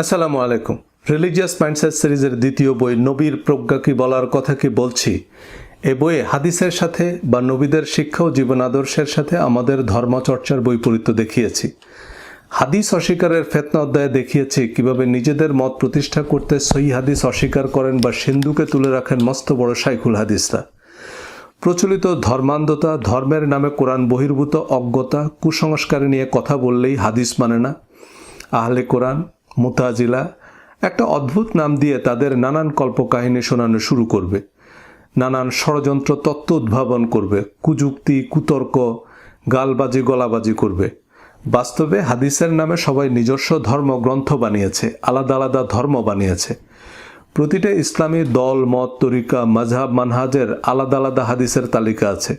আসসালামু আলাইকুম। Religious mindset সিরিজের দ্বিতীয় বই নবীর প্রজ্ঞা কি বলার কথা কি বলছি? এ বইয়ে হাদিসের সাথে বা নবীদের শিক্ষা ও জীবন আদর্শের সাথে আমাদের ধর্মচর্চার বৈপরীত্য দেখিয়েছি। হাদিস অস্বীকারের ফেতনা অধ্যায়ে দেখিয়েছি কীভাবে নিজেদের মত প্রতিষ্ঠা করতে সহি হাদিস অস্বীকার করেন বা সিন্ধুকে তুলে রাখেন মস্ত বড় সাইকুল হাদিসরা। প্রচলিত ধর্মান্ধতা, ধর্মের নামে কোরআন বহির্ভূত অজ্ঞতা, কুসংস্কার নিয়ে কথা বললেই হাদিস মানে না। আহলে কোরআন মুতাজিলা একটা অদ্ভুত নাম দিয়ে তাদের নানান কল্পকাহিনী শোনানো শুরু করবে। নানান ষড়যন্ত্র তত্ত্ব উদ্ভাবন করবে, কুযুক্তি, কুতর্ক, গালবাজি, গলাবাজি করবে। বাস্তবে হাদিসের নামে সবাই নিজস্ব ধর্মগ্রন্থ বানিয়েছে, আলাদা আলাদা ধর্ম বানিয়েছে। প্রতিটা ইসলামী দল, মত, তরিকা মাঝহাব মানহাজের আলাদা আলাদা হাদিসের তালিকা আছে।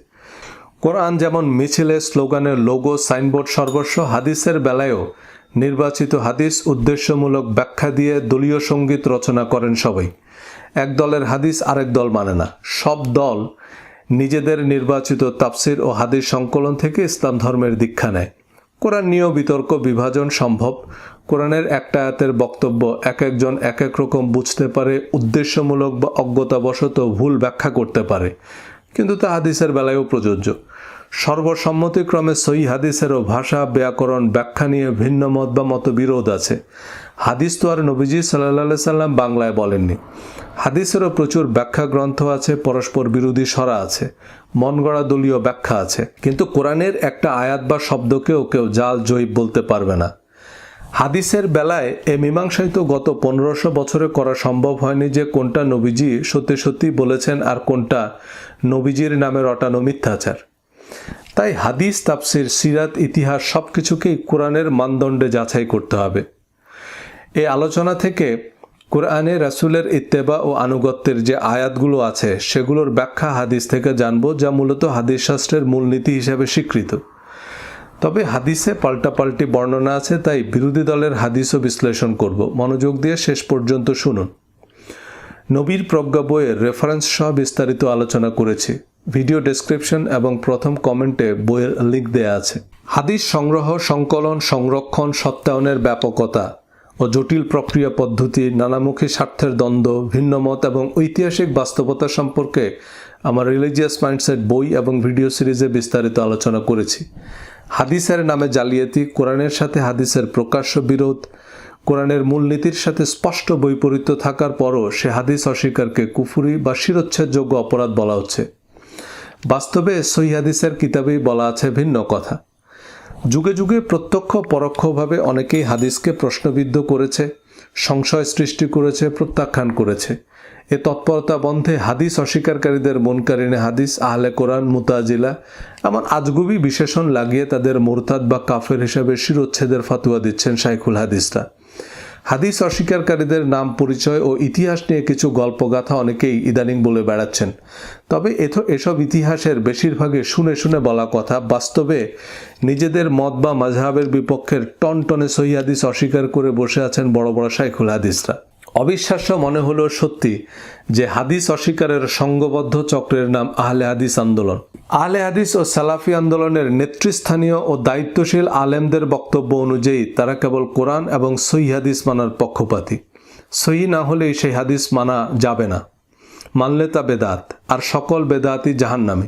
কোরআন যেমন মিছিলে স্লোগানের লোগো, সাইনবোর্ড সর্বস্ব, হাদিসের বেলায়ও নির্বাচিত হাদিস উদ্দেশ্যমূলক ব্যাখ্যা দিয়ে দলীয় সংগীত রচনা করেন সবাই। এক দলের হাদিস আরেক দল মানে না। সব দল নিজেদের নির্বাচিত তাফসির ও হাদিস সংকলন থেকে ইসলাম ধর্মের দীক্ষা নেয়। কোরআন নিয়েও বিতর্ক, বিভাজন সম্ভব। কোরআনের একটা আয়াতের বক্তব্য এক একজন এক এক রকম বুঝতে পারে, উদ্দেশ্যমূলক বা অজ্ঞতাবশত ভুল ব্যাখ্যা করতে পারে। কিন্তু তা হাদিসের বেলায়ও প্রযোজ্য। সর্বসম্মতিক্রমে সই হাদিসেরও ভাষা, ব্যাকরণ, ব্যাখ্যা নিয়ে ভিন্ন মত বা মতবিরোধ আছে। হাদিস তো আর নবীজি সাল্লাহ সাল্লাম বাংলায় বলেননি। হাদিসেরও প্রচুর ব্যাখ্যা গ্রন্থ আছে, পরস্পর বিরোধী সরা আছে, মন গড়া দলীয় ব্যাখ্যা আছে। কিন্তু কোরআনের একটা আয়াত বা শব্দকেও কেউ জাল জয়ীব বলতে পারবে না। হাদিসের বেলায় এ মীমাংসায় তো গত পনেরোশো বছরে করা সম্ভব হয়নি যে কোনটা নবীজি সত্যি সত্যি বলেছেন আর কোনটা নবীজির নামে রটানো মিথ্যাচার। তাই হাদিস, তাফসির, সিরাত, ইতিহাস সব কিছুকেই কোরআনের মানদণ্ডে যাচাই করতে হবে। এই আলোচনা থেকে কোরআনে রাসুলের ইত্তেবা ও আনুগত্যের যে আয়াতগুলো আছে, সেগুলোর ব্যাখ্যা হাদিস থেকে জানব, যা মূলত হাদিস শাস্ত্রের মূলনীতি হিসেবে স্বীকৃত। তবে হাদিসে পাল্টাপাল্টি বর্ণনা আছে, তাই বিরোধী দলের হাদিসও বিশ্লেষণ করব। মনোযোগ দিয়ে শেষ পর্যন্ত শুনুন। নবীর প্রজ্ঞা বইয়ের রেফারেন্স সহ বিস্তারিত আলোচনা করেছি। ভিডিও ডেসক্রিপশন এবং প্রথম কমেন্টে বইয়ের লিঙ্ক দেয়া আছে। হাদিস সংগ্রহ, সংকলন, সংরক্ষণ, সত্যায়নের ব্যাপকতা ও জটিল প্রক্রিয়া পদ্ধতি, নানামুখী স্বার্থের দ্বন্দ্ব, ভিন্নমত এবং ঐতিহাসিক বাস্তবতা সম্পর্কে আমার রিলিজিয়াস মাইন্ডসেট বই এবং ভিডিও সিরিজে বিস্তারিত আলোচনা করেছি। হাদিসের নামে জালিয়াতি, কোরআনের সাথে হাদিসের প্রকাশ্য বিরোধ কোরআনের মূলনীতির সাথে স্পষ্ট বৈপরীত্য থাকার পরও সে হাদিস অস্বীকারকে কুফুরি বা শিরোচ্ছেদযোগ্য অপরাধ বলা হচ্ছে। বাস্তবে সহি হাদিসের কিতাবেই বলা আছে ভিন্ন কথা। যুগে যুগে প্রত্যক্ষ পরোক্ষভাবে অনেকেই হাদিসকে প্রশ্নবিদ্ধ করেছে, সংশয় সৃষ্টি করেছে, প্রত্যাখ্যান করেছে। এ তৎপরতা বন্ধে হাদিস অস্বীকারীদের মনকারিনে হাদিস, আহলে কোরআন, মুতাজিলা, এমন আজগুবি বিশেষণ লাগিয়ে তাদের মোরতাদ বা কাফের হিসাবে শিরোচ্ছেদের ফাতুয়া দিচ্ছেন শাইখুল হাদিসরা। হাদিস অস্বীকারীদের নাম, পরিচয় ও ইতিহাস নিয়ে কিছু গল্পগাথা অনেকেই ইদানিং বলে বেড়াচ্ছেন। তবে এথ এসব ইতিহাসের বেশিরভাগে শুনে শুনে বলা কথা। বাস্তবে নিজেদের মত বা মাঝহাবের বিপক্ষের টনটনে সহি হাদিস অস্বীকার করে বসে আছেন বড় বড় শাইখুল হাদিসরা। অবিশ্বাস্য মনে হলো সত্যি যে হাদিস অস্বীকারের সংঘবদ্ধ চক্রের নাম আহলে হাদিস আন্দোলন। আহলে হাদিস ও সালাফি আন্দোলনের নেতৃস্থানীয় ও দায়িত্বশীল আলেমদের বক্তব্য অনুযায়ী তারা কেবল কোরআন এবং সহি হাদিস মানার পক্ষপাতী। সহি না হলেই সেই হাদিস মানা যাবে না। মানলে তা বেদাত, আর সকল বেদাতি জাহান্নামে।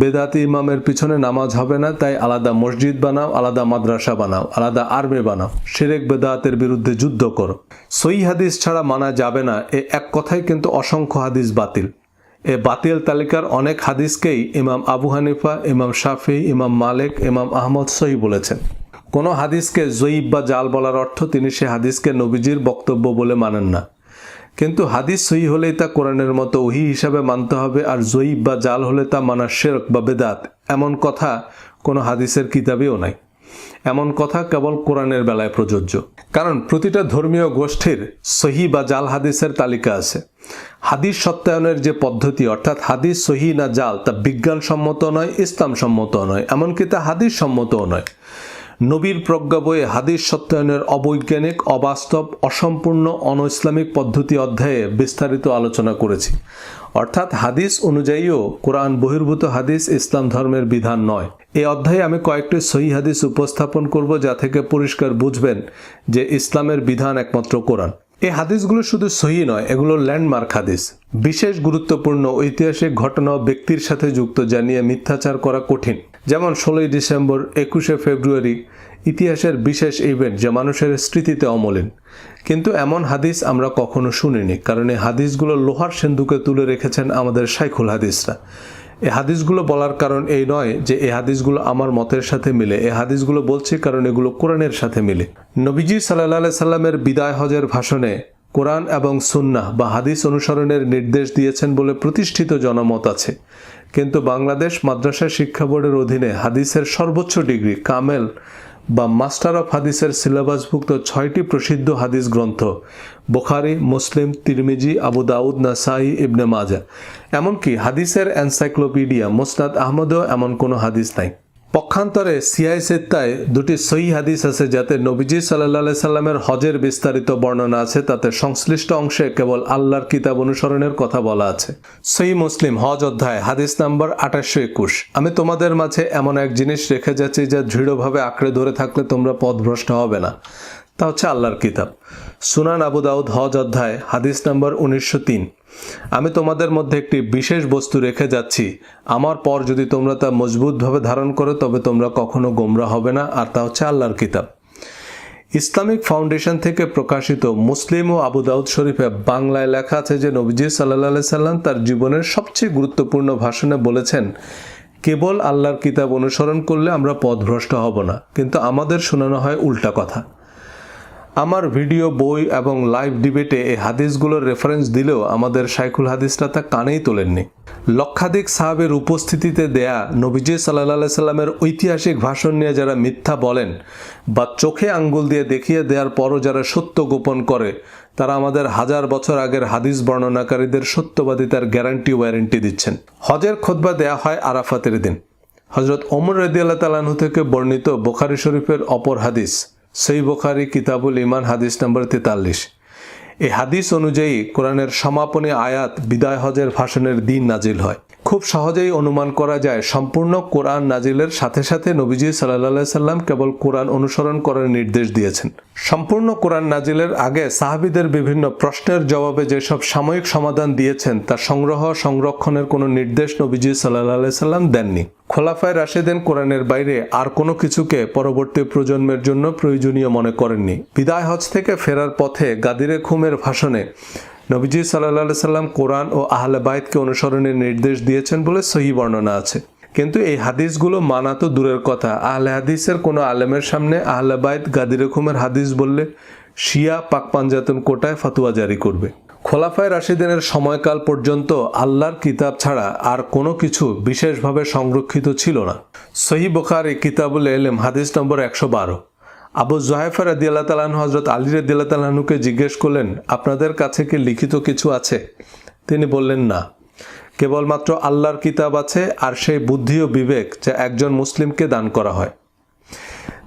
বেদাতি ইমামের পিছনে নামাজ হবে না, তাই আলাদা মসজিদ বানাও, আলাদা মাদ্রাসা বানাও, আলাদা আর্মি বানাও সেরেক বেদাতের বিরুদ্ধে যুদ্ধ করো। সই হাদিস ছাড়া মানা যাবে না, এ এক কথায় কিন্তু অসংখ্য হাদিস বাতিল। এ বাতিল তালিকার অনেক হাদিসকেই ইমাম আবু হানিফা, ইমাম শাফি, ইমাম মালেক, ইমাম আহমদ সহি বলেছেন। কোনো হাদিসকে জয়ীব বা জাল বলার অর্থ তিনি সে হাদিসকে নবীজির বক্তব্য বলে মানেন না। কিন্তু হাদিস সহি হলেই তা কোরআনের মতো ওহি হিসাবে মানতে হবে আর জয়ীব বা জাল হলে তা মানা শেরক বা বেদাত। এমন কথা কোনো হাদিসের কিতাবেও নাই। এমন কথা কেবল কোরআনের বেলায় প্রযোজ্য। কারণ প্রতিটা ধর্মীয় গোষ্ঠীর সহি বা জাল হাদিসের তালিকা আছে। হাদিস সত্যায়নের যে পদ্ধতি, অর্থাৎ হাদিস সহি না জাল, তা বিজ্ঞানসম্মত নয়, ইসলামসম্মত নয়, এমনকি তা হাদিস সম্মতও নয়। নবীর প্রজ্ঞা বইয়ে হাদিস সত্যায়নের অবৈজ্ঞানিক, অবাস্তব, অসম্পূর্ণ, অনইসলামিক পদ্ধতি অধ্যায়ে বিস্তারিত আলোচনা করেছি। অর্থাৎ হাদিস অনুযায়ীও কোরআন বহির্ভূত হাদিস ইসলাম ধর্মের বিধান নয়। এই অধ্যায়ে আমি কয়েকটি সহি হাদিস উপস্থাপন করব যা থেকে পরিষ্কার বুঝবেন যে ইসলামের বিধান একমাত্র কোরআন। এই হাদিসগুলো শুধু সহি নয়, এগুলো ল্যান্ডমার্ক হাদিস। বিশেষ গুরুত্বপূর্ণ ঐতিহাসিক ঘটনা ব্যক্তির সাথে যুক্ত যা নিয়ে মিথ্যাচার করা কঠিন। যেমন ষোলোই ডিসেম্বর একুশে ফেব্রুয়ারি ইতিহাসের বিশেষ ইভেন্ট যা মানুষের স্মৃতিতে অমলিন। কিন্তু এমন হাদিস আমরা কখনো শুনিনি, কারণ এই হাদিসগুলো লোহার সিন্ধুকে তুলে রেখেছেন আমাদের শাইখুল হাদিসরা। এই হাদিসগুলো বলার কারণ এই নয় যে এই হাদিসগুলো আমার মতের সাথে মিলে এই হাদিসগুলো বলছি কারণ এগুলো কোরআনের সাথে মিলে। নবীজি সাল্লাহ সাল্লামের বিদায় হজের ভাষণে কোরআন এবং সুন্নাহ বা হাদিস অনুসরণের নির্দেশ দিয়েছেন বলে প্রতিষ্ঠিত জনমত আছে। কিন্তু বাংলাদেশ মাদ্রাসা শিক্ষা বোর্ডের অধীনে হাদিসের সর্বোচ্চ ডিগ্রি, কামেল বা মাস্টার অফ হাদিসের সিলেবাসভুক্ত ছয়টি প্রসিদ্ধ হাদিস গ্রন্থ, বোখারি, মুসলিম, তিরমিজি, আবু দাউদ, নাসাই, ইবনে মাজা এমনকি হাদিসের এনসাইক্লোপিডিয়া, মোসনাদ আহমদেও এমন কোনো হাদিস নাই। পক্ষান্তরে সিআই সেত্তায় দুটি সহি হাদিস আছে যাতে নবীজি সাল্লাহ সাল্লামের হজের বিস্তারিত বর্ণনা আছে, তাতে সংশ্লিষ্ট অংশে কেবল আল্লাহর কিতাব অনুসরণের কথা বলা আছে। সহি মুসলিম হজ অধ্যায়, হাদিস নাম্বার আঠাশশো একুশ। আমি তোমাদের মাঝে এমন এক জিনিস রেখে যাচ্ছি যা দৃঢ়ভাবে আঁকড়ে ধরে থাকলে তোমরা পথভ্রষ্ট হবে না। তা হচ্ছে আল্লাহর কিতাব। সুনান আবু দাউদ হজ অধ্যায়, হাদিস নম্বর উনিশশো তিন। আমি তোমাদের মধ্যে একটি বিশেষ বস্তু রেখে যাচ্ছি। আমার পর যদি তোমরা তা মজবুতভাবে ধারণ করো, তবে তোমরা কখনো গোমরা হবে না, আর তা হচ্ছে আল্লাহর কিতাব। ইসলামিক ফাউন্ডেশন থেকে প্রকাশিত মুসলিম ও আবু দাউদ শরীফে বাংলায় লেখা আছে যে, নবীজি সাল্লাহ সাল্লাম তার জীবনের সবচেয়ে গুরুত্বপূর্ণ ভাষণে বলেছেন, কেবল আল্লাহর কিতাব অনুসরণ করলে আমরা পথভ্রষ্ট হব না। কিন্তু আমাদের শোনানো হয় উল্টা কথা। আমার ভিডিও, বই এবং লাইভ ডিবেটে এই হাদিসগুলোর রেফারেন্স দিলেও আমাদের শাইখুল হাদিসরা তা কানেই তোলেননি। লক্ষাধিক সাহাবের উপস্থিতিতে দেয়া নবীজি সাল্লাহ সাল্লামের ঐতিহাসিক ভাষণ নিয়ে যারা মিথ্যা বলেন বা চোখে আঙ্গুল দিয়ে দেখিয়ে দেওয়ার পরও যারা সত্য গোপন করে, তারা আমাদের হাজার বছর আগের হাদিস বর্ণনাকারীদের সত্যবাদিতার গ্যারান্টি ওয়ারেন্টি দিচ্ছেন। হজের খোদবা দেয়া হয় আরাফাতের দিন। হজরত ওমর রদিয়াল্লাহ তালাহু থেকে বর্ণিত বোখারি শরীফের অপর হাদিস সেই বোখারি, কিতাবুল ইমান হাদিস নম্বর তেতাল্লিশ। এই হাদিস অনুযায়ী কোরআনের সমাপনী আয়াত বিদায় হজের ভাষণের দিন নাজিল হয়। খুব সহজেই অনুমান করা যায়, সম্পূর্ণ কোরআন নাজিলের সাথে সাথে নবীজি সাল্লাহ সাল্লাম কেবল কোরআন অনুসরণ করার নির্দেশ দিয়েছেন। সম্পূর্ণ কোরআন নাজিলের আগে সাহাবিদের বিভিন্ন প্রশ্নের জবাবে যেসব সাময়িক সমাধান দিয়েছেন তা সংগ্রহ সংরক্ষণের কোনো নির্দেশ নবীজি সাল্লাহ সাল্লাম দেননি। খোলাফায় রাশেদেন কোরআনের বাইরে আর কোনো কিছুকে পরবর্তী প্রজন্মের জন্য প্রয়োজনীয় মনে করেননি। বিদায় হজ থেকে ফেরার পথে গাদিরে খুমের ভাষণে নবীজি সাল্লাহ সাল্লাম কোরআন ও আহলে বাইতকে অনুসরণের নির্দেশ দিয়েছেন বলে সহি বর্ণনা আছে। কিন্তু এই হাদিসগুলো মানা তো দূরের কথা। আহলে হাদিসের কোনো আলেমের সামনে আহলে বাইত গাদিরে খুমের হাদিস বললে শিয়া পাক পাঞ্জাতন কোটায় ফাতুয়া জারি করবে। খোলাফায় রাশিদিনের সময়কাল পর্যন্ত আল্লাহর কিতাব ছাড়া আর কোনো কিছু বিশেষভাবে সংরক্ষিত ছিল না। সহি বোখার বোখারি কিতাবুল এলেম হাদিস নম্বর একশো বারো। আবু জোহাইফা রাদিয়াল্লাহ তালাহু হজরত আলী রাদিয়াল্লাহ তালাহুকে জিজ্ঞেস করলেন, আপনাদের কাছে কি লিখিত কিছু আছে? তিনি বললেন, না। কেবলমাত্র আল্লাহর কিতাব আছে আর সেই বুদ্ধি ও বিবেক যা একজন মুসলিমকে দান করা হয়।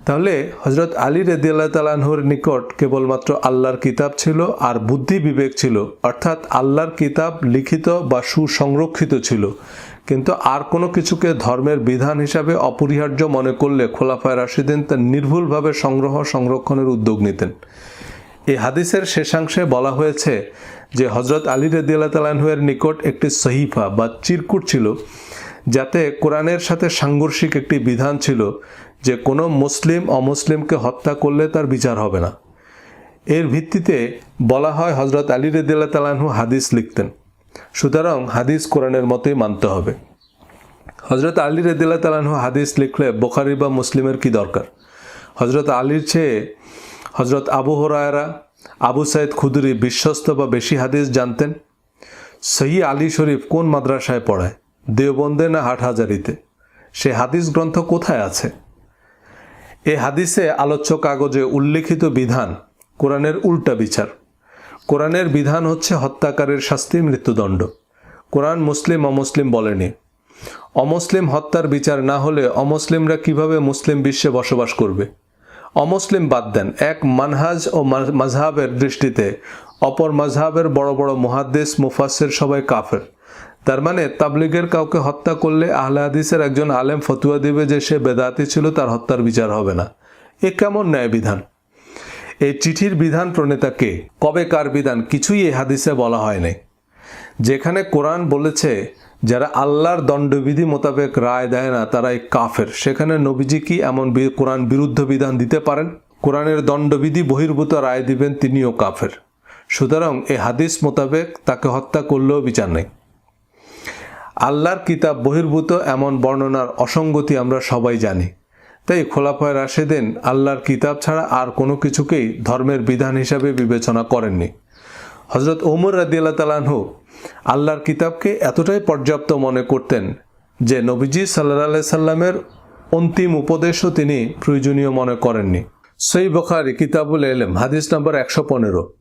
তাহলে হজরত আলী রেদিয়াল্লাহ তালাহুর নিকট কেবলমাত্র আল্লাহর কিতাব ছিল আর বুদ্ধি বিবেক ছিল। অর্থাৎ আল্লাহর কিতাব লিখিত বা সুসংরক্ষিত ছিল। কিন্তু আর কোনো কিছুকে ধর্মের বিধান হিসাবে অপরিহার্য মনে করলে খোলাফায় রাশিদিন তা নির্ভুলভাবে সংগ্রহ, সংরক্ষণের উদ্যোগ নিতেন। এই হাদিসের শেষাংশে বলা হয়েছে যে হজরত আলী রদিয়াল্লাহ তালাহুয়ের নিকট একটি সহিফা বা চিরকুট ছিল, যাতে কোরআনের সাথে সাংঘর্ষিক একটি বিধান ছিল। যে কোনো মুসলিম অমুসলিমকে হত্যা করলে তার বিচার হবে না। এর ভিত্তিতে বলা হয় হজরত আলী রদিয়াল্লাহ তালাহু হাদিস লিখতেন। সুতরাং হাদিস কোরআনের মতোই মানতে হবে। হজরত আলী রদিল্লা তালাহু হাদিস লিখলে বোখারি বা মুসলিমের কি দরকার? হজরত আলীর চেয়ে হজরত আবু হরায়রা, আবু সাইদ খুদুরি বিশ্বস্ত বা বেশি হাদিস জানতেন। সহি আলী শরীফ কোন মাদ্রাসায় পড়ায়? দেওবন্দে না হাটহাজারিতে? সে হাদিস গ্রন্থ কোথায় আছে? এ হাদিসে আলোচ্য কাগজে উল্লেখিত বিধান কোরআনের উল্টা বিচার। কোরআনের বিধান হচ্ছে হত্যাকারের শাস্তি, মৃত্যুদণ্ড। কোরআন মুসলিম, অমুসলিম বলেনি। অমুসলিম হত্যার বিচার না হলে অমুসলিমরা কীভাবে মুসলিম বিশ্বে বসবাস করবে? অমুসলিম বাদ দেন, এক মানহাজ ও মা- মাযহাবের দৃষ্টিতে অপর মাযহাবের বড় বড় মুহাদ্দিস, মুফাসসির সবাই কাফের। তার মানে তাবলিগের কাউকে হত্যা করলে আহলে হাদিসের একজন আলেম ফতুয়া দিবে যে সে বেদাতি ছিল, তার হত্যার বিচার হবে না। এ কেমন ন্যায় বিধান? এই চিঠির বিধান প্রণেতা কে? কবে কার বিধান? কিছুই এই হাদিসে বলা হয়নি। যেখানে কোরআন বলেছে, যারা আল্লাহর দণ্ডবিধি মোতাবেক রায় দেয় না, তারাই কাফের। সেখানে নবীজি কি এমন কোরআন বিরুদ্ধ বিধান দিতে পারেন? কোরআনের দণ্ডবিধি বহির্ভূত রায় দিবেন, তিনিও কাফের। সুতরাং এ হাদিস মোতাবেক তাকে হত্যা করলেও বিচার নেই। আল্লাহর কিতাব বহির্ভূত এমন বর্ণনার অসঙ্গতি আমরা সবাই জানি। তাই খোলাফায় রাশেদিন আল্লাহর কিতাব ছাড়া আর কোনো কিছুকেই ধর্মের বিধান হিসাবে বিবেচনা করেননি। হজরত ওমর রাদিয়াল্লাহ তালাহু আল্লাহর কিতাবকে এতটাই পর্যাপ্ত মনে করতেন যে নবীজি সাল্লাহ সাল্লামের অন্তিম উপদেশও তিনি প্রয়োজনীয় মনে করেননি। সই বখারি কিতাবুল এলেম হাদিস নম্বর একশো পনেরো।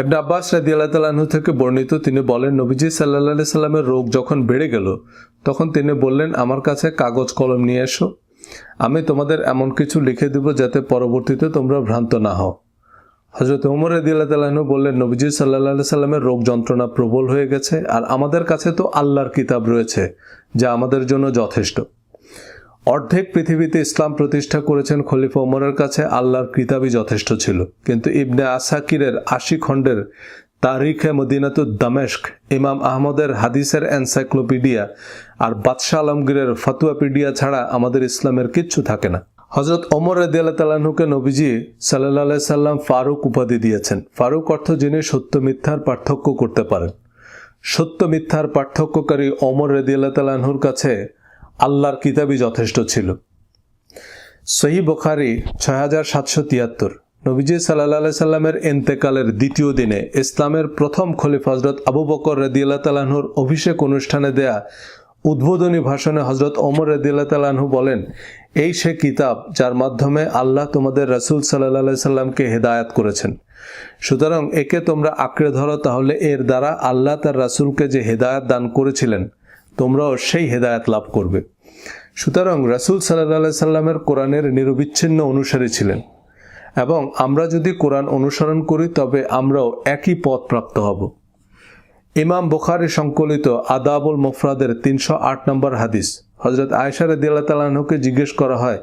এবনে আব্বাস রাদি আল্লাহ থেকে বর্ণিত, তিনি বলেন, নবীজি সাল্লাহ সাল্লামের রোগ যখন বেড়ে গেল, তখন তিনি বললেন, আমার কাছে কাগজ কলম নিয়ে এসো, আমি তোমাদের এমন কিছু লিখে দেব যাতে পরবর্তীতে তোমরা ভ্রান্ত না হও। হজরত উমর রদিয়াল্লাহ তালাহনু বললেন, নবীজি সাল্লাহ সাল্লামের রোগ যন্ত্রণা প্রবল হয়ে গেছে, আর আমাদের কাছে তো আল্লাহর কিতাব রয়েছে, যা আমাদের জন্য যথেষ্ট। অর্ধেক পৃথিবীতে ইসলাম প্রতিষ্ঠা করেছেন খলিফা ওমরের কাছে আল্লাহর কিতাবই যথেষ্ট ছিল। কিন্তু ইবনে আসাকিরের আশি খণ্ডের তারিখে মদিনাতুদ দামেস্ক ইমাম আহমদের হাদিসের এনসাইক্লোপিডিয়া আর বাদশাহ আলমগীরের ফতুয়াপিডিয়া ছাড়া আমাদের ইসলামের কিচ্ছু থাকে না। হজরত ওমর রদিয়াল্লাহ তালাহুকে নবীজি সাল্লাহ সাল্লাম ফারুক উপাধি দিয়েছেন। ফারুক অর্থ যিনি সত্য মিথ্যার পার্থক্য করতে পারেন। সত্য মিথ্যার পার্থক্যকারী ওমর রদিয়াল্লাহ তালাহুর কাছে আল্লাহর কিতাবই যথেষ্ট ছিল। সহি বোখারি ছয় হাজার সাতশো তিয়াত্তর। নবীজি সাল্লাহ সাল্লামের এন্তেকালের দ্বিতীয় দিনে ইসলামের প্রথম খলিফ হজরত আবু বকর রদিয়াল্লাহ তালাহুর অভিষেক অনুষ্ঠানে দেয়া উদ্বোধনী ভাষণে হজরত ওমর রদিয়াল্লাহ তালাহু বলেন, এই সে কিতাব যার মাধ্যমে আল্লাহ তোমাদের রাসূল সাল্লাহ সাল্লামকে হেদায়াত করেছেন। সুতরাং একে তোমরা আঁকড়ে ধরো তাহলে এর দ্বারা আল্লাহ তার রাসূলকে যে হেদায়াত দান করেছিলেন তোমরাও সেই হেদায়াত লাভ করবে। সুতরাং রাসূল সাল্লাহ সাল্লামের কোরআনের নিরবিচ্ছিন্ন অনুসারী ছিলেন। এবং আমরা যদি কোরআন অনুসরণ করি, তবে আমরাও একই পথ প্রাপ্ত হব। ইমাম বুখারি সংকলিত আদাবুল মুফরাদের তিনশো আট নম্বর হাদিস হজরত আয়সা রদিয়াল্লাহ তালাহকে জিজ্ঞেস করা হয়,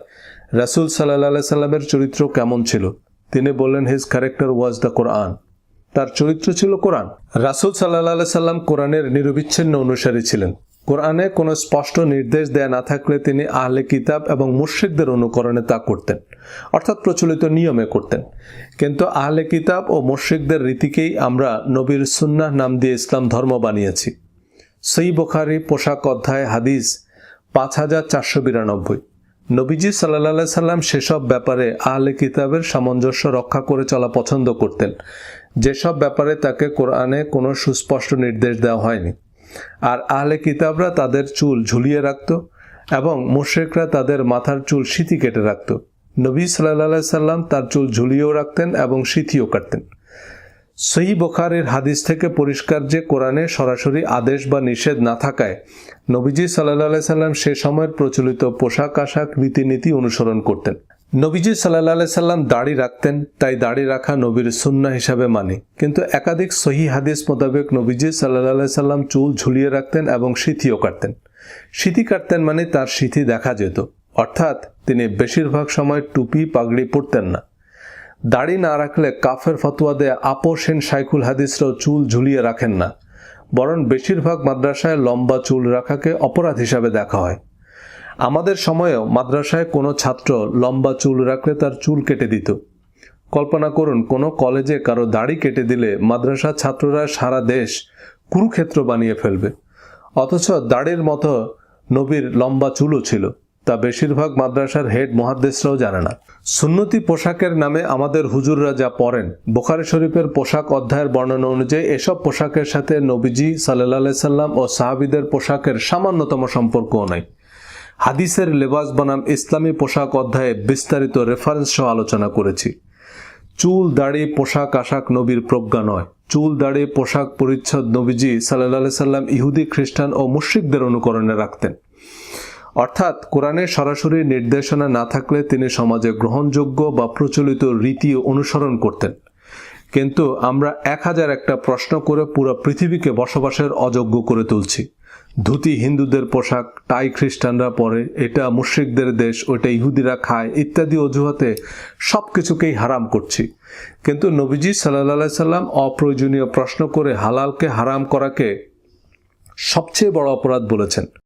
রাসূল সাল্লাহ সাল্লামের চরিত্র কেমন ছিল? তিনি বললেন his character was the Quran তার চরিত্র ছিল কোরআন। রাসূল সাল্লাহ সাল্লাম কোরআনের নিরবিচ্ছিন্ন অনুসারী ছিলেন। কোরআনে কোনো স্পষ্ট নির্দেশ দেয়া না থাকলে তিনি আহলে কিতাব এবং মুর্শিকদের অনুকরণে তা করতেন, অর্থাৎ প্রচলিত নিয়মে করতেন। কিন্তু আহলে কিতাব ও মুর্শিকদের রীতিকেই আমরা নবীর সুন্নাহ নাম দিয়ে ইসলাম ধর্ম বানিয়েছি। সেই বোখারি পোশাক অধ্যায় হাদিস পাঁচ হাজার চারশো বিরানব্বই। নবীজি সাল্লাহ সাল্লাম সেসব ব্যাপারে আহলে কিতাবের সামঞ্জস্য রক্ষা করে চলা পছন্দ করতেন। যেসব ব্যাপারে তাকে কোরআনে কোনো সুস্পষ্ট নির্দেশ দেওয়া হয়নি। আর আহলে কিতাবরা তাদের চুল ঝুলিয়ে রাখত এবং মুশ্রেকরা তাদের মাথার চুল সিঁথি কেটে রাখত। নবী সাল্লাহ সাল্লাম তার চুল ঝুলিয়েও রাখতেন এবং সিঁথিও কাটতেন। সহি বোখারের হাদিস থেকে পরিষ্কার যে কোরআনে সরাসরি আদেশ বা নিষেধ না থাকায় নবীজি সাল্লাহ সাল্লাম সে সময়ের প্রচলিত পোশাক আশাক রীতিনীতি অনুসরণ করতেন। নবীজি সাল্লাহ সাল্লাম দাড়ি রাখতেন, তাই দাড়ি রাখা নবীর সুন্না হিসাবে মানে। কিন্তু একাধিক সহি হাদিস মোতাবেক নবীজি সাল্লাহ সাল্লাম চুল ঝুলিয়ে রাখতেন এবং সিথিও কাটতেন। সিথি কাটতেন মানে তার সিথি দেখা যেত, অর্থাৎ তিনি বেশিরভাগ সময় টুপি, পাগড়ি পরতেন না। দাড়ি না রাখলে কাফের ফতোয়া দেয়া আপোষহীন শাইখুল হাদিসরাও চুল ঝুলিয়ে রাখেন না, বরং বেশিরভাগ মাদ্রাসায় লম্বা চুল রাখাকে অপরাধ হিসাবে দেখা হয়। আমাদের সময়েও মাদ্রাসায় কোনো ছাত্র লম্বা চুল রাখলে তার চুল কেটে দিত। কল্পনা করুন, কোনো কলেজে কারও দাড়ি কেটে দিলে মাদ্রাসার ছাত্ররা সারা দেশ কুরুক্ষেত্র বানিয়ে ফেলবে। অথচ দাড়ির মতো নবীর লম্বা চুলও ছিল, তা বেশিরভাগ মাদ্রাসার হেড মহাদ্দেশরাও জানে না। সুন্নতি পোশাকের নামে আমাদের হুজুররা যা পরেন বোখারি শরীফের পোশাক অধ্যায়ের বর্ণনা অনুযায়ী এসব পোশাকের সাথে নবীজি সাল্লাহ সাল্লাম ও সাহাবিদের পোশাকের সামান্যতম সম্পর্কও নাই। হাদিসের লেবাস বনাম ইসলামী পোশাক অধ্যায়ে বিস্তারিত রেফারেন্স সহ আলোচনা করেছি। চুল, দাড়ি, পোশাক, আশাক নবীর প্রজ্ঞা নয়। চুল, দাড়ি, পোশাক পরিচ্ছদ নবীজি সাল্লাহ সাল্লাম ইহুদি, খ্রিস্টান ও মুশ্রিকদের অনুকরণে রাখতেন। অর্থাৎ কোরআনের সরাসরি নির্দেশনা না থাকলে তিনি সমাজে গ্রহণযোগ্য বা প্রচলিত রীতি অনুসরণ করতেন। কিন্তু আমরা এক হাজার একটা প্রশ্ন করে পুরো পৃথিবীকে বসবাসের অযোগ্য করে তুলছি। ধুতি হিন্দুদের পোশাক, টাই খ্রিস্টানরা পরে, এটা মুশ্রিকদের দেশ, ওইটা ইহুদিরা খায়, ইত্যাদি অজুহাতে সব কিছুকেই হারাম করছি। কিন্তু নবীজি সাল্লাহ সাল্লাম অপ্রয়োজনীয় প্রশ্ন করে হালালকে হারাম করাকে সবচেয়ে বড় অপরাধ বলেছেন।